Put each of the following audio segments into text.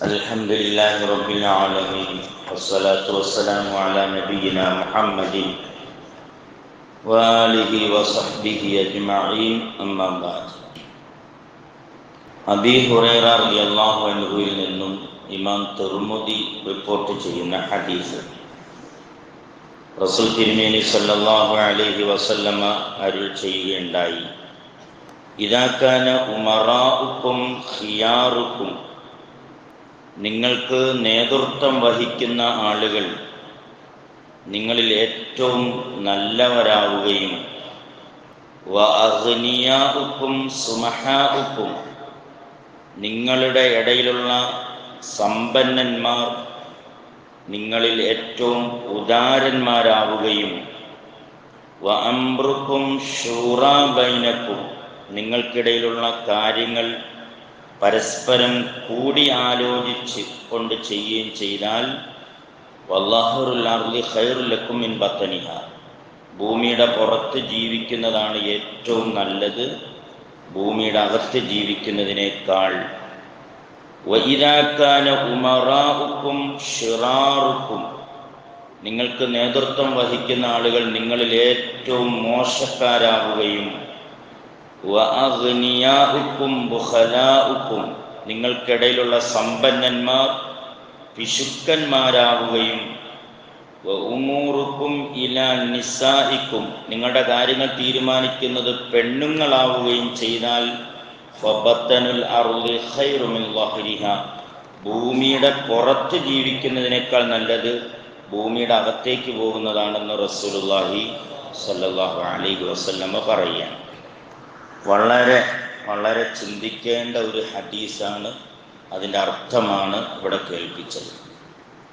الحمد لله رب العالمين والصلاة والسلام على نبينا محمد وآله وصحبه أجمعين أما بعد അബി ഹുറൈറ റളിയല്ലാഹു അൻഹുവിൽ നിന്നും ഇമാം തിർമുദി റിപ്പോർട്ട് ചെയ്യുന്ന ഹദീസ് റസൂൽ തിരുമേനി സല്ലല്ലാഹു അലൈഹി വസല്ലമ അരുൾ ചെയ്യുകയുണ്ടായി ഇതാക്കാന ഉമറാഉക്കും ഖിയാറുക്കും നിങ്ങൾക്ക് നേതൃത്വം വഹിക്കുന്ന ആളുകൾ നിങ്ങളിൽ ഏറ്റവും നല്ലവരാവുകയും വഅഗ്നിയാഉക്കും സുമഹാഉക്കും നിങ്ങളുടെ ഇടയിലുള്ള സമ്പന്നന്മാർ നിങ്ങളിൽ ഏറ്റവും ഉദാരന്മാരാവുകയും വ അംറുക്കും ഷൂറാബൈനക്കും നിങ്ങൾക്കിടയിലുള്ള കാര്യങ്ങൾ പരസ്പരം കൂടി ആലോചിച്ച് കൊണ്ട് ചെയ്യുകയും ചെയ്താൽ ബത്തനിഹ. ഭൂമിയുടെ പുറത്ത് ജീവിക്കുന്നതാണ് ഏറ്റവും നല്ലത്. ഭൂമിയുടെ അകത്ത് ജീവിക്കുന്നതിനേക്കാൾ. വൈരാക്കാന ഉമറാവുക്കും ഷിറാറുക്കും. നിങ്ങൾക്ക് നേതൃത്വം വഹിക്കുന്ന ആളുകൾ നിങ്ങളിൽ ഏറ്റവും മോശക്കാരാവുകയും വഅഗ്നിയാഉക്കും ബുഖലാഉക്കും. നിങ്ങൾക്കിടയിലുള്ള സമ്പന്നന്മാർ പിശുക്കന്മാരാവുകയും ഉമൂറുക്കും ഇല നിസായിക്കും നിങ്ങളുടെ കാര്യങ്ങൾ തീരുമാനിക്കുന്നത് പെണ്ണുങ്ങളാവുകയും ചെയ്താൽ ഭൂമിയുടെ പുറത്ത് ജീവിക്കുന്നതിനേക്കാൾ നല്ലത് ഭൂമിയുടെ അകത്തേക്ക് പോകുന്നതാണെന്ന് റസൂലുള്ളാഹി സല്ലല്ലാഹു അലൈഹി വസല്ലമ പറയുകയാണ്. വളരെ വളരെ ചിന്തിക്കേണ്ട ഒരു ഹദീസാണ് അതിന്റെ അർത്ഥമാണ് ഇവിടെ കേൾപ്പിച്ചത്.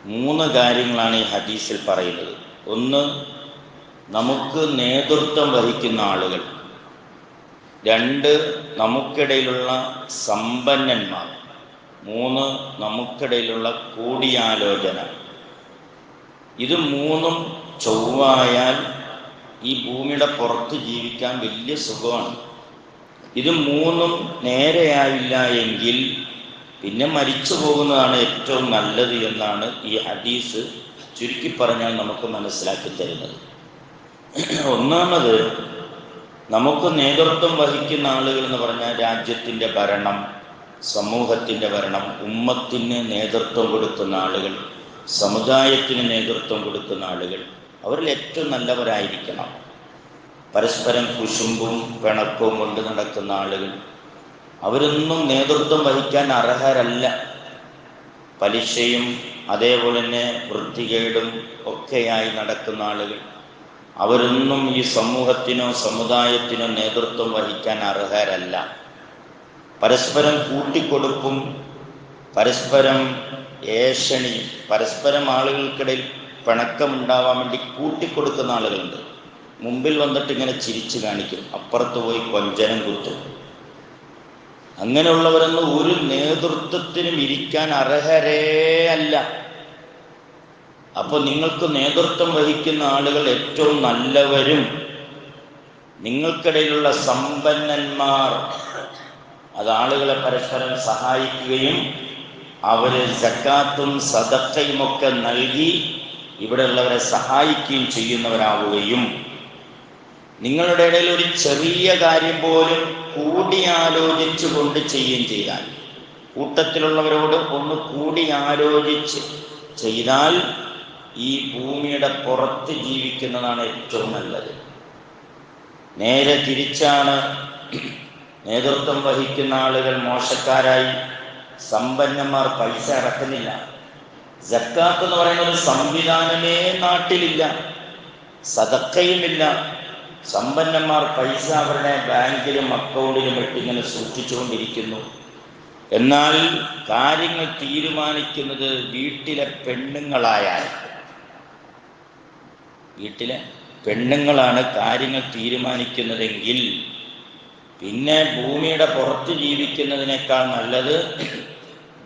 മൂന്ന് കാര്യങ്ങളാണ് ഈ ഹദീസിൽ പറയുന്നത്. ഒന്ന് നമുക്ക് നേതൃത്വം വഹിക്കുന്ന ആളുകൾ. രണ്ട് നമുക്കിടയിലുള്ള സമ്പന്നന്മാർ. മൂന്ന് നമുക്കിടയിലുള്ള കൂടിയാലോചന. ഇത് മൂന്നും ചൊവ്വായാൽ ഈ ഭൂമിയുടെ പുറത്ത് ജീവിക്കാൻ വലിയ സുഖമാണ്. ഇത് മൂന്നും നേരെയായില്ല എങ്കിൽ പിന്നെ മരിച്ചു പോകുന്നതാണ് ഏറ്റവും നല്ലത് എന്നാണ് ഈ ഹദീസ് ചുരുക്കി പറഞ്ഞാൽ നമുക്ക് മനസ്സിലാക്കി തരുന്നത്. ഒന്നാമത് നമുക്ക് നേതൃത്വം വഹിക്കുന്ന ആളുകൾ എന്ന് പറഞ്ഞാൽ രാജ്യത്തിന്റെ ഭരണം സമൂഹത്തിന്റെ ഭരണം ഉമ്മത്തിന് നേതൃത്വം കൊടുക്കുന്ന ആളുകൾ സമുദായത്തിന് നേതൃത്വം കൊടുക്കുന്ന ആളുകൾ അവരിൽ ഏറ്റവും നല്ലവരായിരിക്കണം. പരസ്പരം കുശുമ്പും പിണക്കവും കൊണ്ട് നടക്കുന്ന ആളുകൾ. അവരൊന്നും നേതൃത്വം വഹിക്കാൻ അർഹരല്ല. പലിശയും അതേപോലെ തന്നെ വൃത്തികേടും ഒക്കെയായി നടക്കുന്ന ആളുകൾ. അവരൊന്നും ഈ സമൂഹത്തിനോ സമുദായത്തിനോ നേതൃത്വം വഹിക്കാൻ അർഹരല്ല. പരസ്പരം കൂട്ടിക്കൊടുപ്പും പരസ്പരം ഏഷണി പരസ്പരം ആളുകൾക്കിടയിൽ പിണക്കമുണ്ടാവാൻ വേണ്ടി കൂട്ടിക്കൊടുക്കുന്ന ആളുകളുണ്ട്. മുമ്പിൽ വന്നിട്ട് ഇങ്ങനെ ചിരിച്ചു കാണിക്കും. അപ്പുറത്ത് പോയി കൊഞ്ചനം കുത്തും. അങ്ങനെയുള്ളവരൊന്നും ഒരു നേതൃത്വത്തിനും ഇരിക്കാൻ അർഹരേ അല്ല. അപ്പൊ നിങ്ങൾക്ക് നേതൃത്വം വഹിക്കുന്ന ആളുകൾ ഏറ്റവും നല്ലവരും നിങ്ങൾക്കിടയിലുള്ള സമ്പന്നന്മാർ. അത് ആളുകളെ പരസ്പരം സഹായിക്കുകയും അവർ സക്കാത്തും സദക്കയും ഒക്കെ നൽകി ഇവിടെയുള്ളവരെ സഹായിക്കുകയും ചെയ്യുന്നവരാവുകയും നിങ്ങളുടെ ഇടയിൽ ഒരു ചെറിയ കാര്യം പോലും കൂടിയാലോചിച്ചു കൊണ്ട് ചെയ്യുകയും ചെയ്താൽ കൂട്ടത്തിലുള്ളവരോട് ഒന്ന് കൂടിയാലോചിച്ച് ചെയ്താൽ ഈ ഭൂമിയുടെ പുറത്ത് ജീവിക്കുന്നതാണ് ഏറ്റവും നല്ലത്. നേരെ തിരിച്ചാണ് നേതൃത്വം വഹിക്കുന്ന ആളുകൾ മോശക്കാരായി സമ്പന്നന്മാർ പൈസ ഇറക്കുന്നില്ല ജക്കാത്ത് എന്ന് പറയുന്ന ഒരു സംവിധാനമേ നാട്ടിലില്ല സതക്കയുമില്ല സമ്പന്നന്മാർ പൈസ അവരുടെ ബാങ്കിലും അക്കൗണ്ടിലും ഇട്ടിങ്ങനെ സൂക്ഷിച്ചുകൊണ്ടിരിക്കുന്നു. എന്നാൽ കാര്യങ്ങൾ തീരുമാനിക്കുന്നത് വീട്ടിലെ പെണ്ണുങ്ങളായാൽ. വീട്ടിലെ പെണ്ണുങ്ങളാണ് കാര്യങ്ങൾ തീരുമാനിക്കുന്നതെങ്കിൽ പിന്നെ ഭൂമിയുടെ പുറത്ത് ജീവിക്കുന്നതിനേക്കാൾ നല്ലത്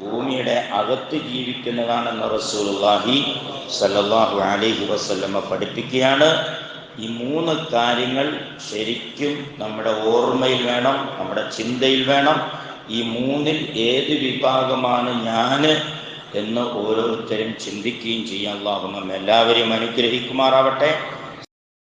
ഭൂമിയുടെ അകത്ത് ജീവിക്കുന്നതാണെന്ന് റസൂലുള്ളാഹി സല്ലാഹു അലൈഹി വസല്ലമ പഠിപ്പിക്കുകയാണ്. ഈ മൂന്ന് കാര്യങ്ങൾ ശരിക്കും നമ്മുടെ ഓർമ്മയിൽ വേണം നമ്മുടെ ചിന്തയിൽ വേണം. ഈ മൂന്നിൽ ഏത് വിഭാഗമാണ് ഞാൻ എന്ന് ഓരോരുത്തരും ചിന്തിക്കുകയും ചെയ്യാൻ അള്ളാഹു എല്ലാവരെയും അനുഗ്രഹിക്കുമാറാവട്ടെ.